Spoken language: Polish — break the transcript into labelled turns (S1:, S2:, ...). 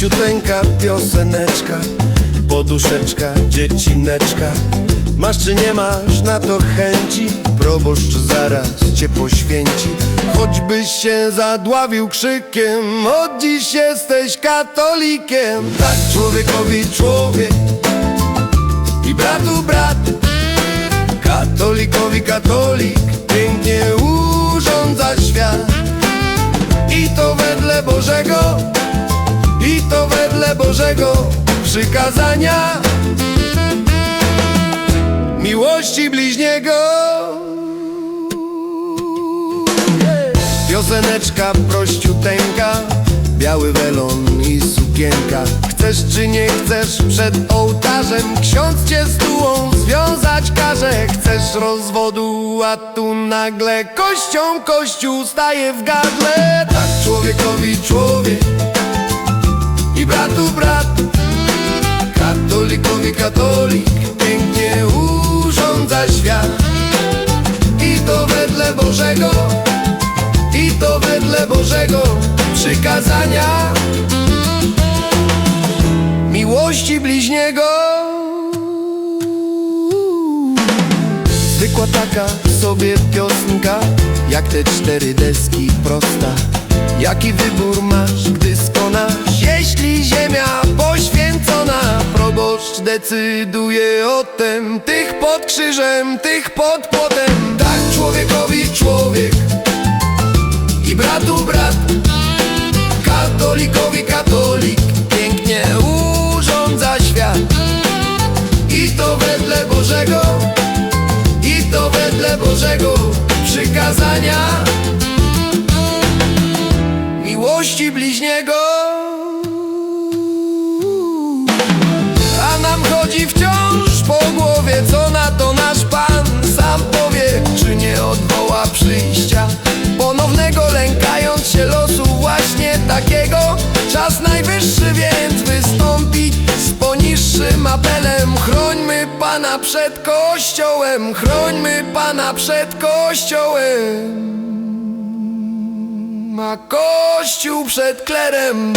S1: Prościuteńka pioseneczka Poduszeczka, dziecineczka. Masz czy nie masz na to chęci? Proboszcz zaraz cię poświęci. Choćbyś się zadławił krzykiem Od dziś jesteś katolikiem. Tak człowiekowi człowiek I bratu brat. Katolikowi katolik Pięknie urządza świat. I to wedle Bożego Bożego przykazania Miłości bliźniego. Pioseneczka prościuteńka Biały welon i sukienka. Chcesz czy nie chcesz przed ołtarzem Ksiądz cię z tułą związać każe. Chcesz rozwodu, a tu nagle Kością kościół staje w gardle. Tak Katolikowi katolik Pięknie urządza świat. I to wedle Bożego I to wedle Bożego przykazania. Miłości bliźniego. Zwykła taka sobie piosenka Jak te cztery deski prosta. Jaki wybór masz, gdy skonasz? Jeśli ziemia poświęcona Decyduje o tem Tych pod krzyżem, tych pod płotem. Tak człowiekowi człowiek I bratu brat. Katolikowi katolik Pięknie urządza świat. I to wedle Bożego I to wedle Bożego przykazania Miłości bliźniego nam chodzi wciąż po głowie Co na to nasz Pan sam powie Czy nie odwoła przyjścia Ponownego lękając się losu właśnie takiego. Czas najwyższy więc wystąpić z poniższym apelem. Chrońmy Pana przed Kościołem Chrońmy Pana przed Kościołem. A Kościół przed klerem